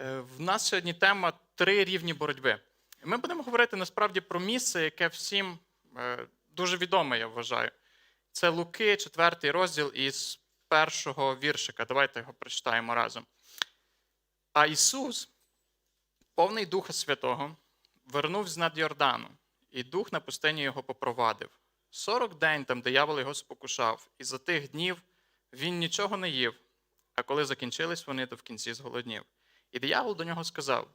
Е, В нас сьогодні тема три рівні боротьби. Ми будемо говорити насправді про місце, яке всім е, дуже відоме, я вважаю. Це Луки, четвертий розділ із першого віршика. Давайте його прочитаємо разом. А Ісус, повний Духа Святого, вернув з над Йордану, і дух на пустині його попровадив. Сорок день там диявол його спокушав, і за тих днів він нічого не їв, а коли закінчились вони, то в кінці зголоднів. І диявол до нього сказав: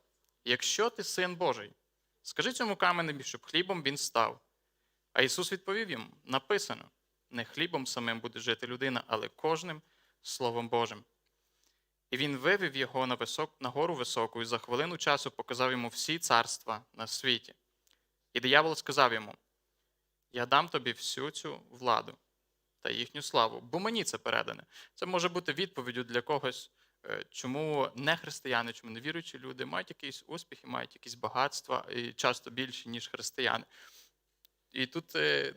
Якщо ти син Божий, скажи цьому каменеві, щоб хлібом він став. А Ісус відповів йому: написано: не хлібом самим буде жити людина, але кожним Словом Божим. І він вивів його на, висок, на гору високу і за хвилину часу показав йому всі царства на світі. І диявол сказав йому: Я дам тобі всю цю владу та їхню славу, бо мені це передане. Це може бути відповіддю для когось, чому не християни, чому невіруючі люди мають якийсь успіх і мають якісь багатства, і часто більші, ніж християни. І тут е,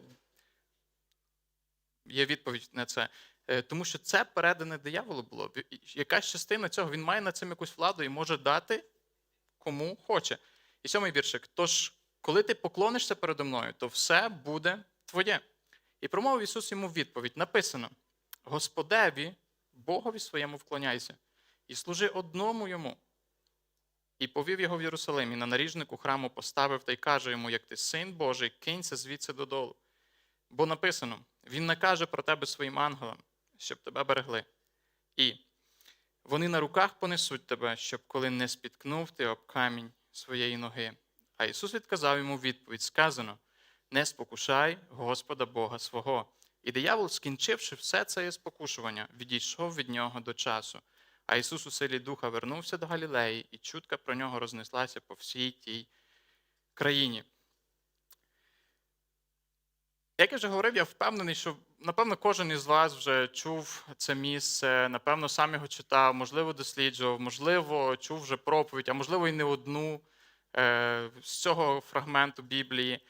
є відповідь на це. Е, Тому що це передане дияволу було. Якась частина цього він має над цим якусь владу і може дати кому хоче. І сьомий віршик. Тож, коли ти поклонишся передо мною, то все буде твоє. І промовив Ісус йому відповідь: написано: Господеві, Богові своєму вклоняйся, і служи одному йому. І повів його в Єрусалим, і на наріжнику храму поставив та й каже йому: як ти син Божий, кинься звідси додолу. Бо написано: Він накаже про тебе своїм ангелам, щоб тебе берегли. І вони на руках понесуть тебе, щоб коли не спіткнув ти об камінь своєї ноги. А Ісус відказав йому відповідь: сказано: не спокушай Господа Бога свого. І диявол, скінчивши все це спокушування, відійшов від нього до часу. А Ісус у силі Духа вернувся до Галілеї, і чутка про нього рознеслася по всій тій країні. Як я вже говорив, я впевнений, що напевно кожен із вас вже чув це місце, напевно, сам його читав, можливо, досліджував, можливо, чув вже проповідь, а можливо, і не одну е, з цього фрагменту Біблії.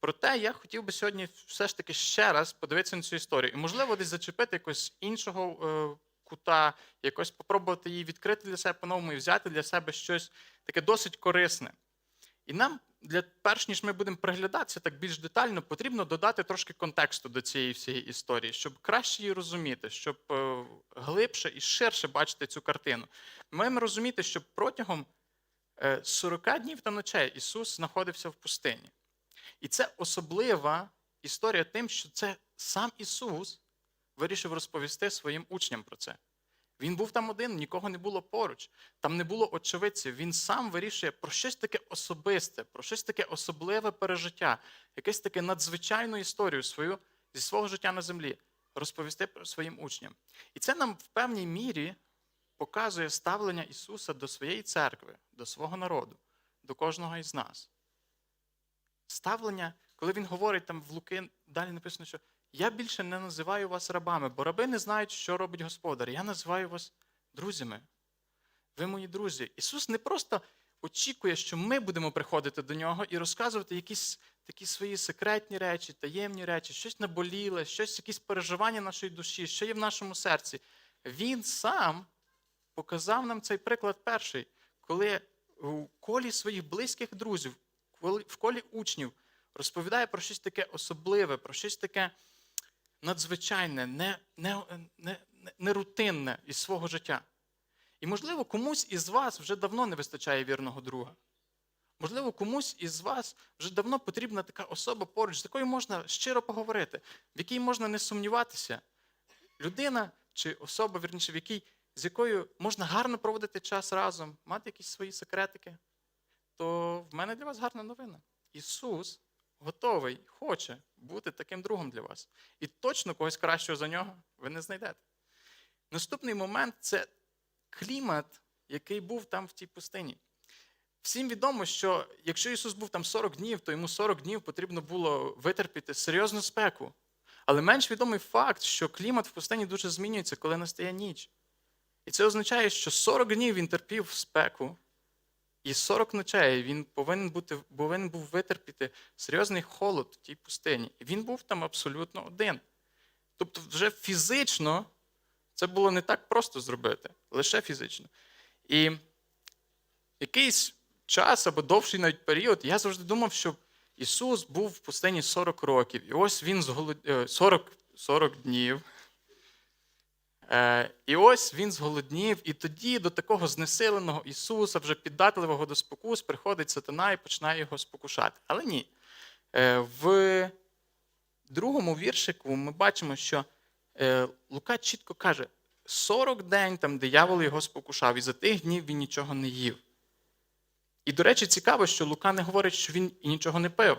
Проте я хотів би сьогодні все ж таки ще раз подивитися на цю історію. І, можливо, десь зачепити якось іншого е, кута, якось спробувати її відкрити для себе по-новому і взяти для себе щось таке досить корисне. І нам, для, перш ніж ми будемо приглядатися так більш детально, потрібно додати трошки контексту до цієї всієї історії, щоб краще її розуміти, щоб е, глибше і ширше бачити цю картину. Ми маємо розуміти, що протягом е, 40 днів та ночей Ісус знаходився в пустині. І це особлива історія тим, що це сам Ісус вирішив розповісти своїм учням про це. Він був там один, нікого не було поруч, там не було очевидців. Він сам вирішує про щось таке особисте, про щось таке особливе пережиття, якесь таке надзвичайну історію свою зі свого життя на землі розповісти про своїм учням. І це нам в певній мірі показує ставлення Ісуса до своєї церкви, до свого народу, до кожного із нас. Ставлення, коли він говорить там в Луки, далі написано, що я більше не називаю вас рабами, бо раби не знають, що робить господар. Я називаю вас друзями. Ви мої друзі. Ісус не просто очікує, що ми будемо приходити до нього і розказувати якісь такі свої секретні речі, таємні речі, щось наболіле, щось, якісь переживання нашої душі, що є в нашому серці. Він сам показав нам цей приклад перший, коли у колі своїх близьких друзів, в колі учнів розповідає про щось таке особливе, про щось таке надзвичайне, не, не, не, не рутинне із свого життя. І, можливо, комусь із вас вже давно не вистачає вірного друга. Можливо, комусь із вас вже давно потрібна така особа поруч, з якою можна щиро поговорити, в якій можна не сумніватися. Людина чи особа, вірніше, в якій, з якою можна гарно проводити час разом, мати якісь свої секретики, то в мене для вас гарна новина. Ісус готовий, хоче бути таким другом для вас. І точно когось кращого за нього ви не знайдете. Наступний момент це клімат, який був там в тій пустині. Всім відомо, що якщо Ісус був там 40 днів, то йому 40 днів потрібно було витерпіти серйозну спеку. Але менш відомий факт, що клімат в пустині дуже змінюється, коли настає ніч. І це означає, що 40 днів він терпів спеку, і 40 ночей він повинен бути, повинен був витерпіти серйозний холод в тій пустині. І він був там абсолютно один. Тобто, вже фізично це було не так просто зробити, лише фізично. І якийсь час або довший навіть період, я завжди думав, що Ісус був в пустині 40 років. І ось він зголод... е, 40, 40 днів. Е, І ось він зголоднів, і тоді до такого знесиленого Ісуса, вже піддатливого до спокус, приходить сатана і починає його спокушати. Але ні. Е, В другому віршику ми бачимо, що е, Лука чітко каже: 40 день там диявол його спокушав, і за тих днів він нічого не їв. І, до речі, цікаво, що Лука не говорить, що він і нічого не пив.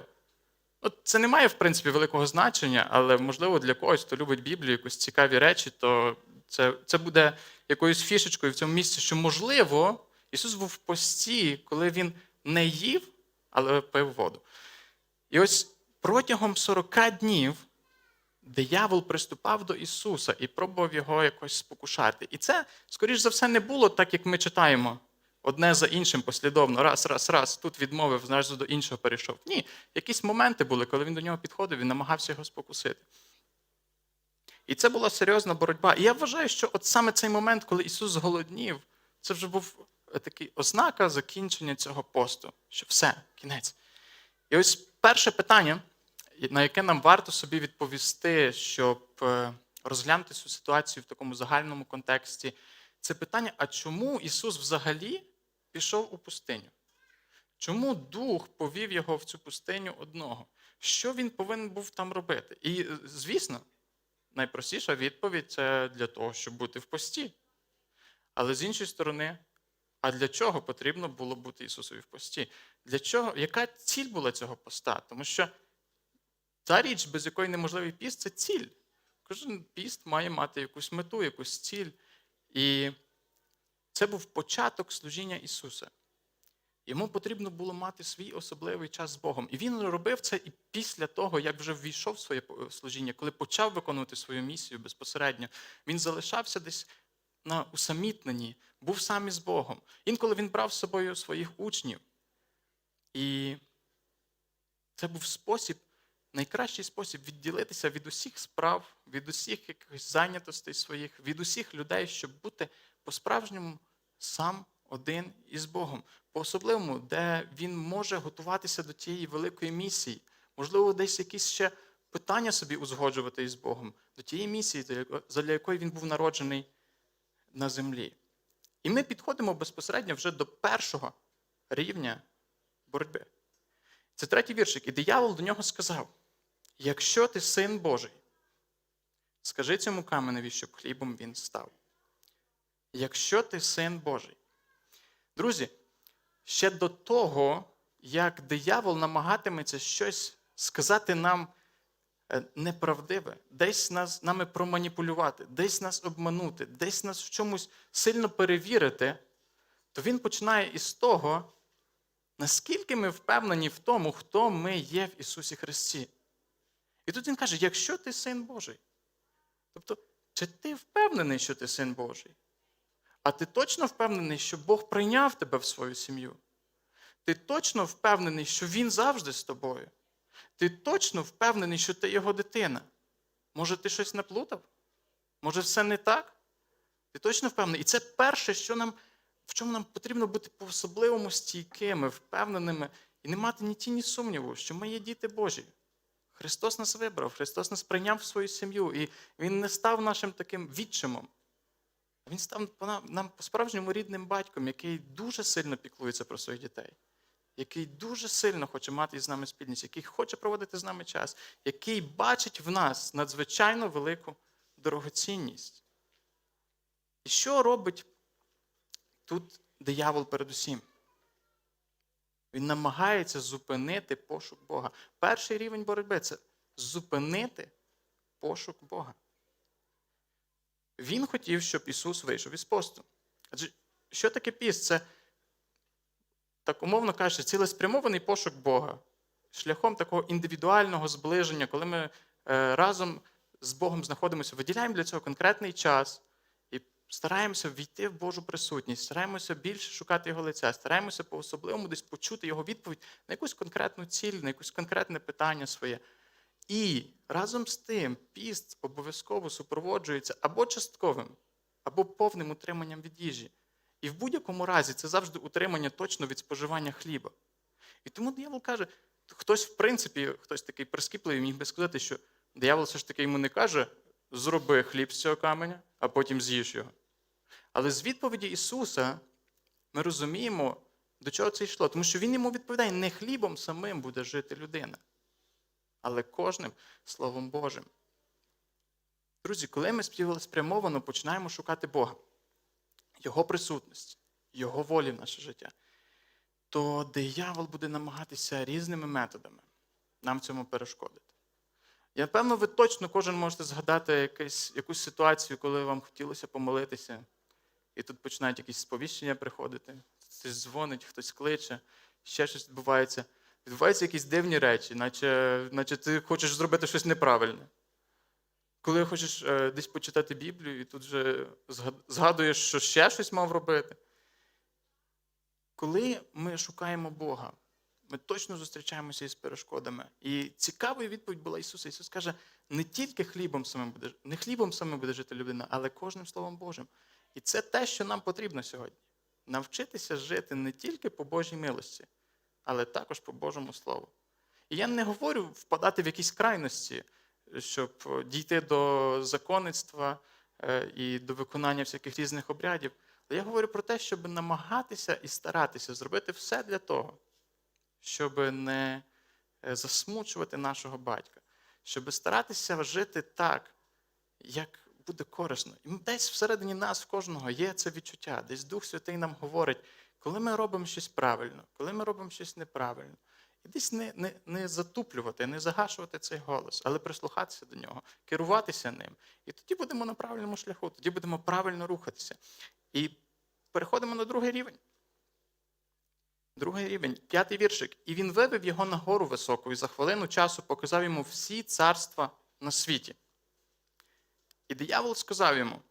Це не має, в принципі, великого значення, але, можливо, для когось, хто любить Біблію, якісь цікаві речі, то це, це буде якоюсь фішечкою в цьому місці, що, можливо, Ісус був в пості, коли Він не їв, але пив воду. І ось протягом 40 днів диявол приступав до Ісуса і пробував його якось спокушати. І це, скоріш за все, не було так, як ми читаємо. Одне за іншим послідовно, раз, раз, раз, тут відмовив, зразу до іншого перейшов. Ні, якісь моменти були, коли він до нього підходив, він намагався його спокусити. І це була серйозна боротьба. І я вважаю, що от саме цей момент, коли Ісус зголоднів, це вже був такий ознака закінчення цього посту, що все, кінець. І ось перше питання, на яке нам варто собі відповісти, щоб е, розглянути цю ситуацію в такому загальному контексті, це питання: а чому Ісус взагалі пішов у пустиню? Чому Дух повів його в цю пустиню одного? Що він повинен був там робити? І, е, звісно, найпростіша відповідь це для того, щоб бути в пості. Але з іншої сторони, а для чого потрібно було бути Ісусові в пості? Для чого? Яка ціль була цього поста? Тому що та річ, без якої неможливий піст, це ціль. Кожен піст має мати якусь мету, якусь ціль. І це був початок служіння Ісуса. Йому потрібно було мати свій особливий час з Богом. І він робив це і після того, як вже ввійшов в своє служіння, коли почав виконувати свою місію безпосередньо, він залишався десь на усамітненні, був сам із Богом. Інколи він брав з собою своїх учнів. І це був спосіб, найкращий спосіб відділитися від усіх справ, від усіх якихось зайнятостей своїх, від усіх людей, щоб бути по-справжньому сам один із Богом. По-особливому, де він може готуватися до тієї великої місії. Можливо, десь якісь ще питання собі узгоджувати із Богом, до тієї місії, для якої він був народжений на землі. І ми підходимо безпосередньо вже до першого рівня боротьби. Це третій віршик. І диявол до нього сказав: якщо ти син Божий, скажи цьому каменеві, щоб хлібом він став. Якщо ти син Божий. Друзі, ще до того, як диявол намагатиметься щось сказати нам е, неправдиве, десь нас нами проманіпулювати, десь нас обманути, десь нас в чомусь сильно перевірити, то він починає із того, наскільки ми впевнені в тому, хто ми є в Ісусі Христі. І тут він каже: якщо ти син Божий, тобто, чи ти впевнений, що ти син Божий? А ти точно впевнений, що Бог прийняв тебе в свою сім'ю? Ти точно впевнений, що Він завжди з тобою? Ти точно впевнений, що ти його дитина? Може, ти щось наплутав? Може, все не так? Ти точно впевнений? І це перше, що нам, в чому нам потрібно бути по-особливому стійкими, впевненими і не мати ні тіні сумніву, що ми є діти Божі. Христос нас вибрав, Христос нас прийняв в свою сім'ю, і Він не став нашим таким відчимом. Він став нам по-справжньому рідним батьком, який дуже сильно піклується про своїх дітей, який дуже сильно хоче мати із нами спільність, який хоче проводити з нами час, який бачить в нас надзвичайно велику дорогоцінність. І що робить тут диявол передусім? Він намагається зупинити пошук Бога. Перший рівень боротьби це зупинити пошук Бога. Він хотів, щоб Ісус вийшов із посту. Адже що таке піст? Це, так умовно кажучи, цілеспрямований пошук Бога, шляхом такого індивідуального зближення, коли ми е, разом з Богом знаходимося, виділяємо для цього конкретний час і стараємося війти в Божу присутність, стараємося більше шукати Його лиця, стараємося по-особливому десь почути Його відповідь на якусь конкретну ціль, на якесь конкретне питання своє. І разом з тим піст обов'язково супроводжується або частковим, або повним утриманням від їжі. І в будь-якому разі це завжди утримання точно від споживання хліба. І тому диявол каже, хтось, в принципі, хтось такий прискіпливий, міг би сказати, що диявол все ж таки йому не каже, зроби хліб з цього каменя, а потім з'їж його. Але з відповіді Ісуса ми розуміємо, до чого це йшло. Тому що Він йому відповідає, не хлібом самим буде жити людина, але кожним Словом Божим. Друзі, коли ми спрямовано починаємо шукати Бога, Його присутність, Його волі в наше життя, то диявол буде намагатися різними методами нам цьому перешкодити. Я певно, ви точно кожен можете згадати якусь, якусь ситуацію, коли вам хотілося помолитися, і тут починають якісь сповіщення приходити, хтось дзвонить, хтось кличе, ще щось відбувається. Відбуваються якісь дивні речі, наче, наче ти хочеш зробити щось неправильне. Коли хочеш е, десь почитати Біблію, і тут же згадуєш, що ще щось мав робити. Коли ми шукаємо Бога, ми точно зустрічаємося із перешкодами. І цікавою відповідь була Ісуса. Ісус каже, не тільки хлібом самим буде, не хлібом самим буде жити людина, але кожним Словом Божим. І це те, що нам потрібно сьогодні. Навчитися жити не тільки по Божій милості, але також по Божому Слову. І я не говорю впадати в якісь крайності, щоб дійти до законництва е, і до виконання всяких різних обрядів. Але я говорю про те, щоб намагатися і старатися зробити все для того, щоб не е, засмучувати нашого батька, щоб старатися жити так, як буде корисно. І десь всередині нас, в кожного, є це відчуття, десь Дух Святий нам говорить, коли ми робимо щось правильно, коли ми робимо щось неправильно. І десь не, не, не затуплювати, не загашувати цей голос, але прислухатися до нього, керуватися ним. І тоді будемо на правильному шляху, тоді будемо правильно рухатися. І переходимо на другий рівень. Другий рівень, п'ятий віршик. І він вивів його на гору високу і за хвилину часу показав йому всі царства на світі. І диявол сказав йому: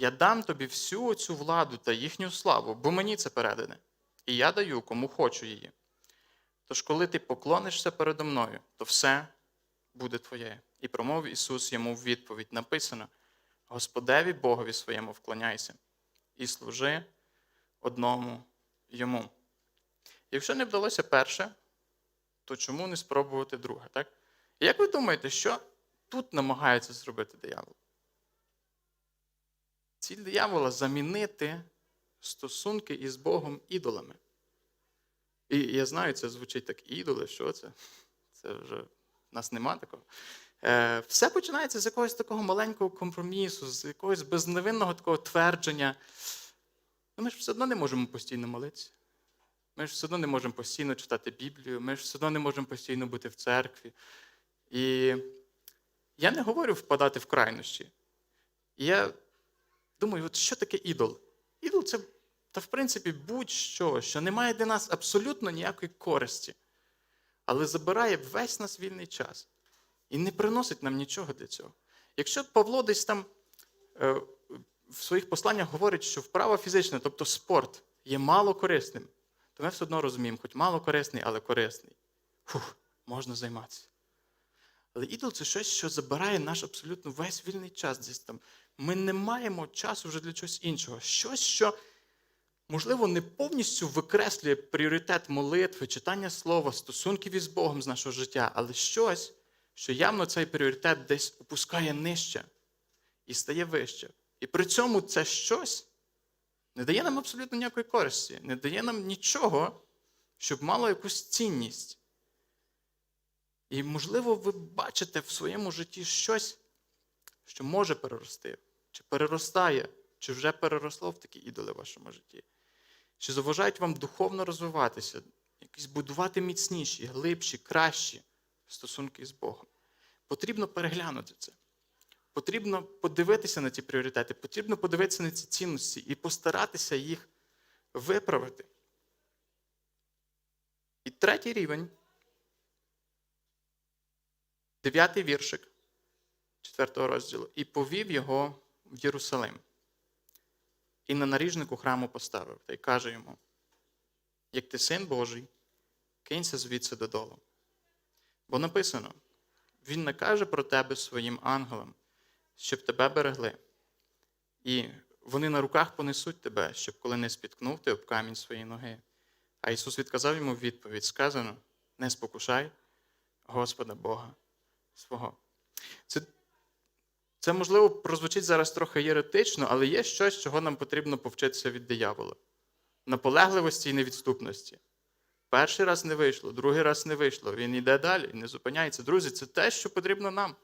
Я дам тобі всю оцю владу та їхню славу, бо мені це передане, і я даю кому хочу її. Тож, коли ти поклонишся передо мною, то все буде твоє. І промовив Ісус йому в відповідь: написано: Господеві Богові своєму вклоняйся і служи одному йому. Якщо не вдалося перше, то чому не спробувати друге? Так? Як ви думаєте, що тут намагається зробити диявол? Ціль диявола замінити стосунки із Богом ідолами. І я знаю, це звучить так ідоли, що це? Це вже в нас нема такого. Е, Все починається з якогось такого маленького компромісу, з якогось безневинного такого твердження. Ну, ми ж все одно не можемо постійно молитися. Ми ж все одно не можемо постійно читати Біблію, ми ж все одно не можемо постійно бути в церкві. І я не говорю впадати в крайнощі. Я думаю, от що таке ідол? Ідол це, та в принципі, будь-що, що не має для нас абсолютно ніякої користі, але забирає весь нас вільний час і не приносить нам нічого для цього. Якщо Павло десь там е, в своїх посланнях говорить, що вправа фізична, тобто спорт, є мало корисним, то ми все одно розуміємо, хоч мало корисний, але корисний. Фух, можна займатися. Але ідол це щось, що забирає наш абсолютно весь вільний час десь там. Ми не маємо часу вже для чогось іншого. Щось, що, можливо, не повністю викреслює пріоритет молитви, читання слова, стосунків із Богом з нашого життя, але щось, що явно цей пріоритет десь опускає нижче і стає вище. І при цьому це щось не дає нам абсолютно ніякої користі, не дає нам нічого, щоб мало якусь цінність. І, можливо, ви бачите в своєму житті щось, що може перерости, чи переростає, чи вже переросло в такі ідоли в вашому житті. Чи заважають вам духовно розвиватися, якісь будувати міцніші, глибші, кращі стосунки з Богом. Потрібно переглянути це. Потрібно подивитися на ці пріоритети, потрібно подивитися на ці цінності і постаратися їх виправити. І третій рівень, дев'ятий віршик четвертого розділу, і повів його в Єрусалим. І на наріжнику храму поставив та й каже йому: Як ти син Божий, кинься звідси додолу. Бо написано: Він накаже про тебе своїм ангелам, щоб тебе берегли, і вони на руках понесуть тебе, щоб коли не спіткнув ти об камінь своєї ноги. А Ісус відказав йому відповідь: сказано: не спокушай Господа Бога свого. Це, це можливо прозвучить зараз трохи єретично, але є щось, чого нам потрібно повчитися від диявола: наполегливості і невідступності. Перший раз не вийшло, другий раз не вийшло. Він йде далі не зупиняється. Друзі, це те, що потрібно нам.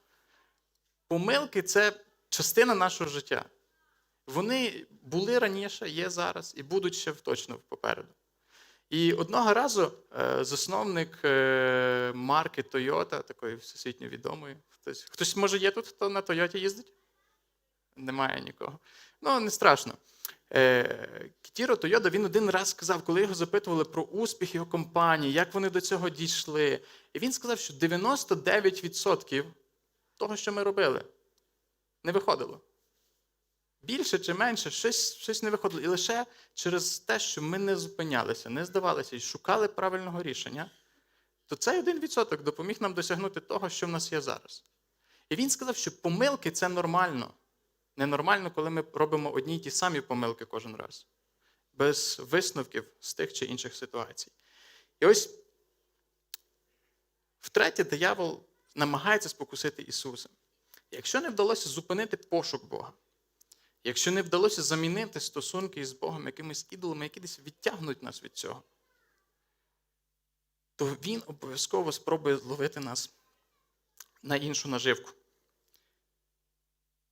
Помилки це частина нашого життя. Вони були раніше, є зараз і будуть ще точно попереду. І одного разу е, засновник е, марки Toyota, такої всесвітньо відомої, хтось, хтось може є тут, хто на Тойоті їздить? Немає нікого. Ну, не страшно. Е, Кітіро Тойода він один раз сказав, коли його запитували про успіх його компанії, як вони до цього дійшли. І він сказав, що 99% того, що ми робили, не виходило. Більше чи менше, щось, щось не виходило. І лише через те, що ми не зупинялися, не здавалися і шукали правильного рішення, то цей один відсоток допоміг нам досягнути того, що в нас є зараз. І він сказав, що помилки це нормально. Ненормально, коли ми робимо одні й ті самі помилки кожен раз, без висновків з тих чи інших ситуацій. І ось втретє, диявол намагається спокусити Ісуса. Якщо не вдалося зупинити пошук Бога, якщо не вдалося замінити стосунки із Богом якимись ідолами, які десь відтягнуть нас від цього, то Він обов'язково спробує зловити нас на іншу наживку.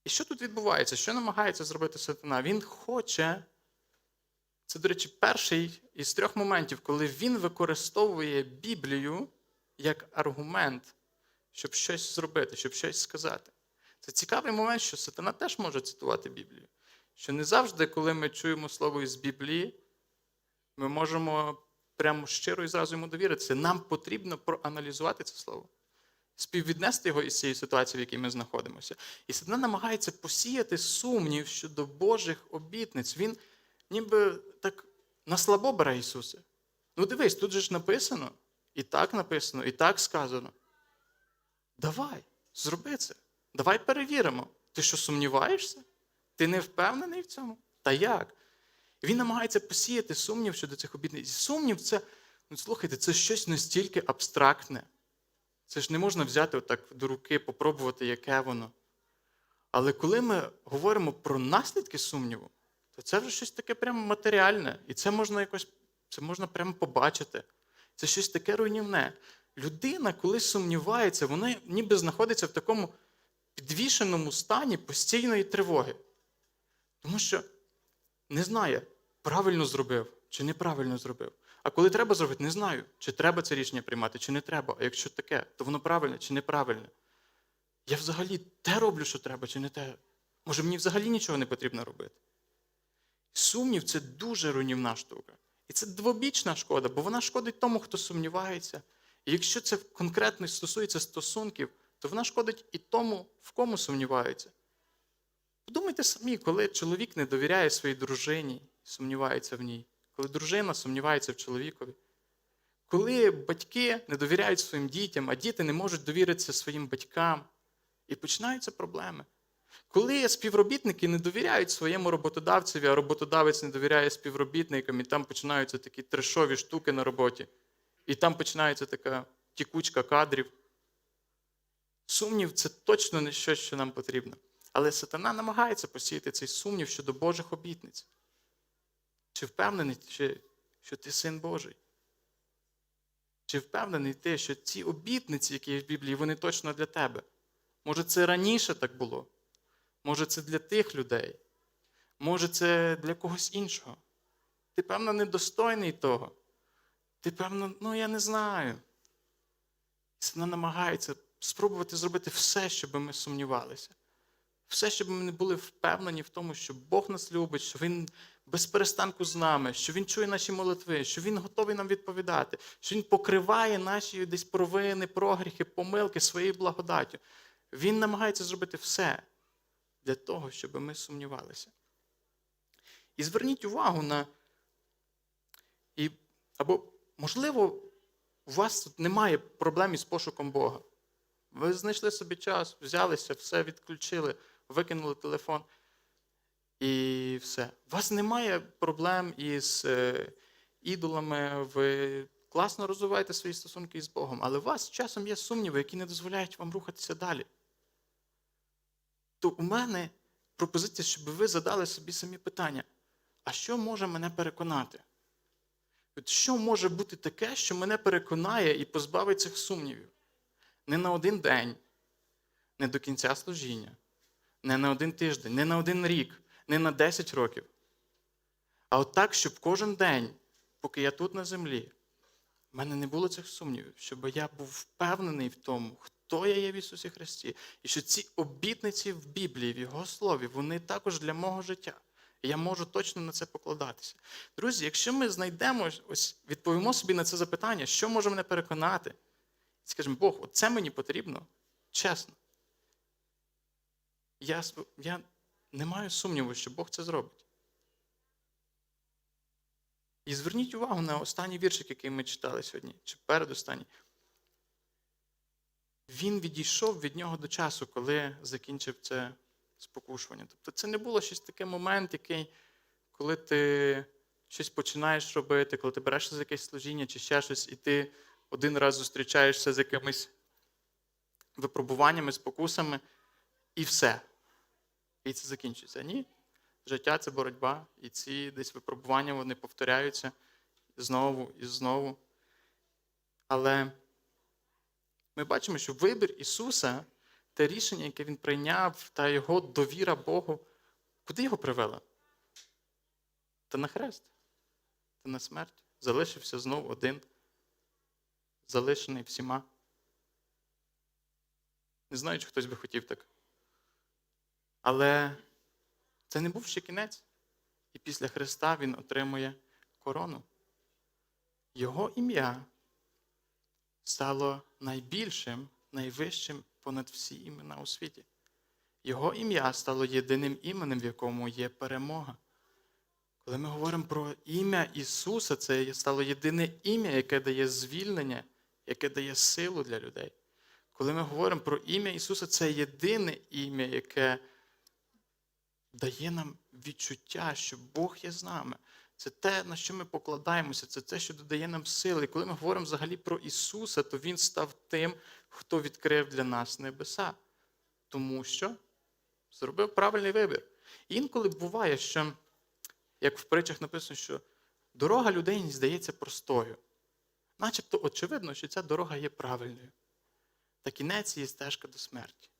І що тут відбувається? Що намагається зробити сатана? Він хоче. Це, до речі, перший із трьох моментів, коли він використовує Біблію як аргумент, щоб щось зробити, щоб щось сказати. Це цікавий момент, що сатана теж може цитувати Біблію. Що не завжди, коли ми чуємо слово із Біблії, ми можемо прямо щиро і зразу йому довіритися. Нам потрібно проаналізувати це слово співвіднести його із цієї ситуації, в якій ми знаходимося. І сатана намагається посіяти сумнів щодо Божих обітниць. Він ніби так на слабо бере Ісуса. Ну дивись, тут же ж написано, і так написано, і так сказано. Давай, зроби це. Давай перевіримо. Ти що сумніваєшся? Ти не впевнений в цьому? Та як? Він намагається посіяти сумнів щодо цих обітниць. Сумнів це, ну слухайте, це щось настільки абстрактне. Це ж не можна взяти отак до руки, попробувати, яке воно. Але коли ми говоримо про наслідки сумніву, то це вже щось таке прямо матеріальне. І це можна якось це можна прямо побачити. Це щось таке руйнівне. Людина, коли сумнівається, вона ніби знаходиться в такому підвішеному стані постійної тривоги. Тому що не знає, правильно зробив чи неправильно зробив. А коли треба зробити, не знаю, чи треба це рішення приймати, чи не треба. А якщо таке, то воно правильне чи неправильне. Я взагалі те роблю, що треба, чи не те. Може, мені взагалі нічого не потрібно робити. Сумнів це дуже руйнівна штука. І це двобічна шкода, бо вона шкодить тому, хто сумнівається. І якщо це конкретно стосується стосунків, то вона шкодить і тому, в кому сумніваються. Подумайте самі, коли чоловік не довіряє своїй дружині, сумнівається в ній коли дружина сумнівається в чоловікові, коли батьки не довіряють своїм дітям, а діти не можуть довіритися своїм батькам, і починаються проблеми. Коли співробітники не довіряють своєму роботодавцеві, а роботодавець не довіряє співробітникам, і там починаються такі трешові штуки на роботі, і там починається така тікучка кадрів. Сумнів це точно не щось, що нам потрібно. Але сатана намагається посіяти цей сумнів щодо Божих обітниць. Чи впевнений, ти, що ти син Божий? Чи впевнений ти, що ці обітниці, які є в Біблії, вони точно для тебе? Може, це раніше так було? Може, це для тих людей? Може, це для когось іншого? Ти, певно, недостойний того. Ти, певно, ну я не знаю. Вона намагається спробувати зробити все, щоб ми сумнівалися. Все, щоб ми не були впевнені в тому, що Бог нас любить, що Він без перестанку з нами, що Він чує наші молитви, що Він готовий нам відповідати, що Він покриває наші десь провини, прогріхи, помилки своєю благодаттю. Він намагається зробити все для того, щоб ми сумнівалися. І зверніть увагу на. І, Або, можливо, у вас тут немає проблем із пошуком Бога. Ви знайшли собі час, взялися, все відключили, викинули телефон. І все. У вас немає проблем із е, ідолами, ви класно розвиваєте свої стосунки із Богом, але у вас часом є сумніви, які не дозволяють вам рухатися далі. То у мене пропозиція, щоб ви задали собі самі питання: а що може мене переконати? Що може бути таке, що мене переконає і позбавить цих сумнівів? Не на один день, не до кінця служіння, не на один тиждень, не на один рік, не на 10 років. А от так, щоб кожен день, поки я тут на землі, в мене не було цих сумнівів, щоб я був впевнений в тому, хто я є в Ісусі Христі, і що ці обітниці в Біблії, в Його Слові, вони також для мого життя. І я можу точно на це покладатися. Друзі, якщо ми знайдемо, ось відповімо собі на це запитання, що може мене переконати, скажемо, Бог, це мені потрібно, чесно. Я, я не маю сумніву, що Бог це зробить. І зверніть увагу на останній віршик, який ми читали сьогодні, чи передостанній. Він відійшов від нього до часу, коли закінчив це спокушування. Тобто це не було щось таке момент, який, коли ти щось починаєш робити, коли ти берешся за якесь служіння чи ще щось, і ти один раз зустрічаєшся з якимись випробуваннями, спокусами, і все. І це закінчується. Ні. Життя це боротьба, і ці десь випробування вони повторяються знову і знову. Але ми бачимо, що вибір Ісуса, те рішення, яке Він прийняв, та Його довіра Богу, куди його привела? Та на хрест, та на смерть. Залишився знов один, залишений всіма. Не знаю, чи хтось би хотів так. Але це не був ще кінець. І після Христа Він отримує корону. Його ім'я стало найбільшим, найвищим понад всі імена у світі. Його ім'я стало єдиним іменем, в якому є перемога. Коли ми говоримо про ім'я Ісуса, це стало єдине ім'я, яке дає звільнення, яке дає силу для людей. Коли ми говоримо про ім'я Ісуса, це єдине ім'я, яке дає нам відчуття, що Бог є з нами. Це те, на що ми покладаємося, це те, що додає нам сили. І коли ми говоримо взагалі про Ісуса, то Він став тим, хто відкрив для нас небеса. Тому що зробив правильний вибір. І інколи буває, що, як в притчах написано, що дорога людей здається простою. Начебто очевидно, що ця дорога є правильною. Та кінець її стежка до смерті.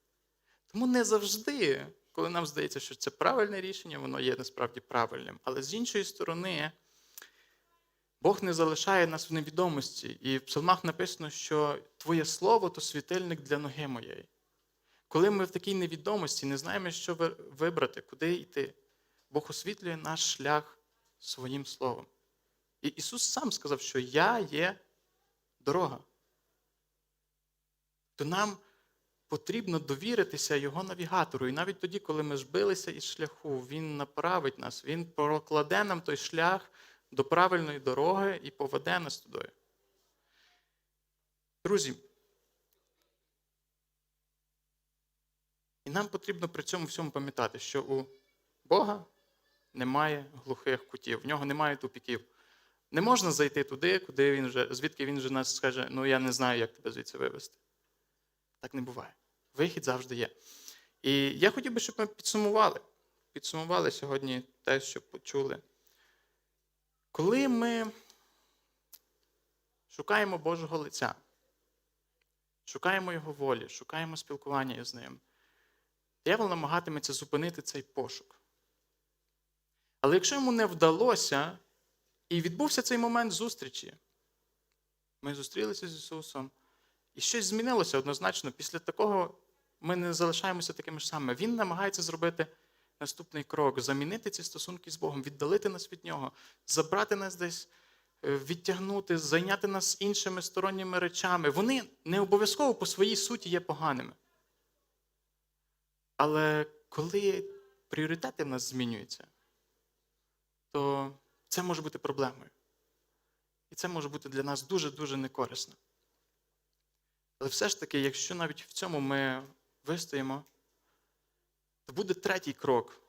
Тому не завжди, коли нам здається, що це правильне рішення, воно є насправді правильним. Але з іншої сторони, Бог не залишає нас в невідомості. І в псалмах написано, що Твоє слово то світильник для ноги моєї. Коли ми в такій невідомості не знаємо, що вибрати, куди йти, Бог освітлює наш шлях своїм словом. І Ісус сам сказав, що я є дорога. То нам потрібно довіритися Його навігатору. І навіть тоді, коли ми збилися із шляху, Він направить нас, Він прокладе нам той шлях до правильної дороги і поведе нас туди. Друзі, і нам потрібно при цьому всьому пам'ятати, що у Бога немає глухих кутів, в нього немає тупіків. Не можна зайти туди, куди він вже, звідки він вже нас скаже, ну я не знаю, як тебе звідси вивезти. Так не буває. Вихід завжди є. І я хотів би, щоб ми підсумували. Підсумували сьогодні те, що почули. Коли ми шукаємо Божого лиця, шукаємо Його волі, шукаємо спілкування із ним, диявол намагатиметься зупинити цей пошук. Але якщо йому не вдалося, і відбувся цей момент зустрічі, ми зустрілися з Ісусом, і щось змінилося однозначно. Після такого ми не залишаємося такими ж самими. Він намагається зробити наступний крок, замінити ці стосунки з Богом, віддалити нас від Нього, забрати нас десь, е, відтягнути, зайняти нас іншими сторонніми речами. Вони не обов'язково по своїй суті є поганими. Але коли пріоритети в нас змінюються, то це може бути проблемою. І це може бути для нас дуже-дуже некорисно. Але все ж таки, якщо навіть в цьому ми вистоїмо, то буде третій крок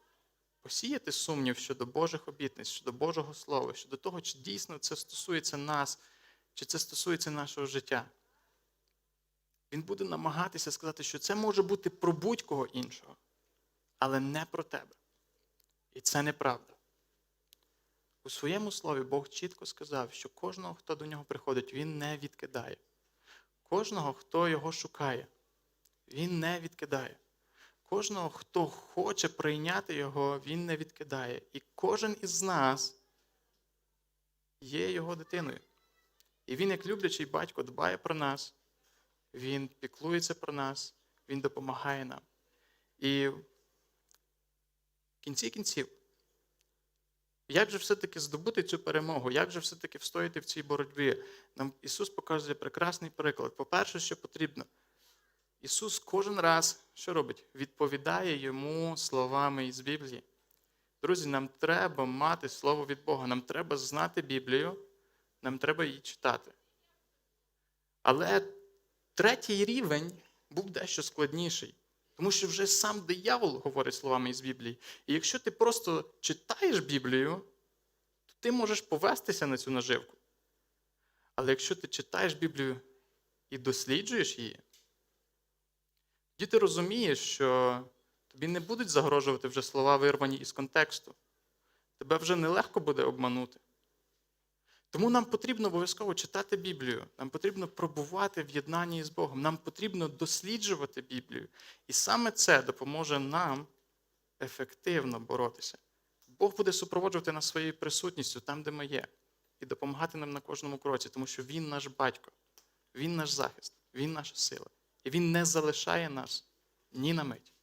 посіяти сумнів щодо Божих обітниць, щодо Божого Слова, щодо того, чи дійсно це стосується нас, чи це стосується нашого життя. Він буде намагатися сказати, що це може бути про будь-кого іншого, але не про тебе. І це неправда. У своєму слові Бог чітко сказав, що кожного, хто до нього приходить, він не відкидає. Кожного, хто його шукає, він не відкидає. Кожного, хто хоче прийняти його, він не відкидає. І кожен із нас є його дитиною. І він, як люблячий батько, дбає про нас, він піклується про нас, він допомагає нам. І в кінці кінців, як же все-таки здобути цю перемогу? Як же все-таки встояти в цій боротьбі? Нам Ісус показує прекрасний приклад. По-перше, що потрібно. Ісус кожен раз що робить? Відповідає йому словами із Біблії. Друзі, нам треба мати Слово від Бога, нам треба знати Біблію, нам треба її читати. Але третій рівень був дещо складніший, тому що вже сам диявол говорить словами із Біблії. І якщо ти просто читаєш Біблію, то ти можеш повестися на цю наживку. Але якщо ти читаєш Біблію і досліджуєш її, тоді ти розумієш, що тобі не будуть загрожувати вже слова, вирвані із контексту. Тебе вже нелегко буде обманути. Тому нам потрібно обов'язково читати Біблію, нам потрібно пробувати в єднанні з Богом, нам потрібно досліджувати Біблію. І саме це допоможе нам ефективно боротися. Бог буде супроводжувати нас своєю присутністю там, де ми є, і допомагати нам на кожному кроці, тому що Він наш батько, Він наш захист, Він наша сила. І Він не залишає нас ні на мить.